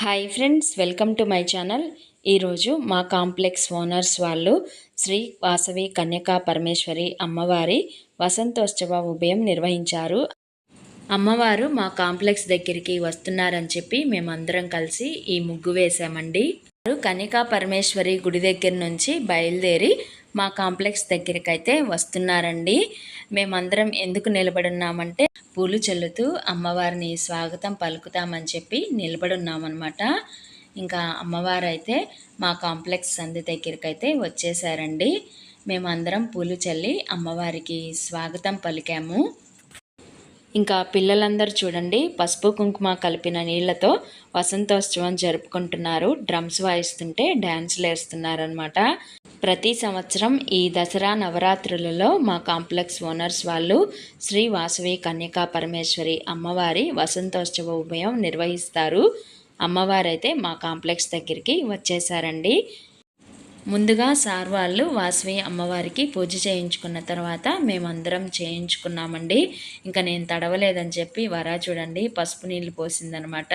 Hi friends welcome to my channel. ఈరోజు మా complex owners వాళ్ళు శ్రీ వాసవి కన్యకా పరమేశ్వరి అమ్మవారి వసంతోత్సవ ఉభయం నిర్వహించారు. అమ్మవారు మా కాంప్లెక్స్ దగ్గరికి వస్తున్నారని చెప్పి మేమందరం కలిసి ఈ ముగ్గు వేశామండి. కన్యకా పరమేశ్వరి గుడి దగ్గర నుంచి బయలుదేరి మా కాంప్లెక్స్ దగ్గరికి అయితే వస్తున్నారండి. మేమందరం ఎందుకు నిలబడున్నామంటే పూలు చల్లుతూ అమ్మవారిని స్వాగతం పలుకుతామని చెప్పి నిలబడున్నామన్నమాట. ఇంకా అమ్మవారు అయితే మా కాంప్లెక్స్ సంధి దగ్గరికి అయితే వచ్చేసారండి. మేమందరం పూలు చల్లి అమ్మవారికి స్వాగతం పలికాము. ఇంకా పిల్లలందరూ చూడండి పసుపు కుంకుమ కలిపిన నీళ్ళతో వసంతోత్సవం జరుపుకుంటున్నారు. డ్రమ్స్ వాయిస్తుంటే డ్యాన్స్లు వేస్తున్నారనమాట ప్రతి సంవత్సరం ఈ దసరా నవరాత్రులలో మా కాంప్లెక్స్ ఓనర్స్ వాళ్ళు శ్రీ వాసవి కన్యకా పరమేశ్వరి అమ్మవారి వసంతోత్సవ ఉభయం నిర్వహిస్తారు. అమ్మవారైతే మా కాంప్లెక్స్ దగ్గరికి వచ్చేసారండి. ముందుగా సార్ వాళ్ళు వాసవి అమ్మవారికి పూజ చేయించుకున్న తర్వాత మేమందరం చేయించుకున్నామండి. ఇంకా నేను తడవలేదని చెప్పి వరా చూడండి పసుపు నీళ్ళు పోసిందనమాట.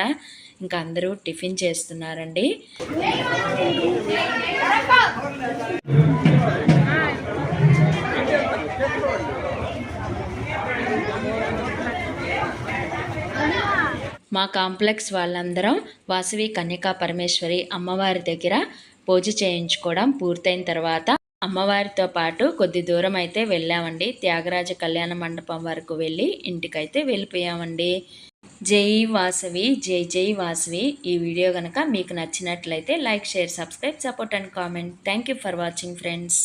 ఇంకా అందరూ టిఫిన్ చేస్తున్నారండి. మా కాంప్లెక్స్ వాళ్ళందరం వాసవి కన్యకా పరమేశ్వరి అమ్మవారి దగ్గర పూజ చేయించుకోవడం పూర్తయిన తర్వాత అమ్మవారితో పాటు కొద్ది దూరం అయితే వెళ్ళామండి. త్యాగరాజ కళ్యాణ మండపం వరకు వెళ్ళి ఇంటికైతే వెళ్ళిపోయామండి. జై వాసవి జై జై వాసవి. ఈ వీడియో కనుక మీకు నచ్చినట్లయితే like share subscribe support and comment. Thank you for watching friends.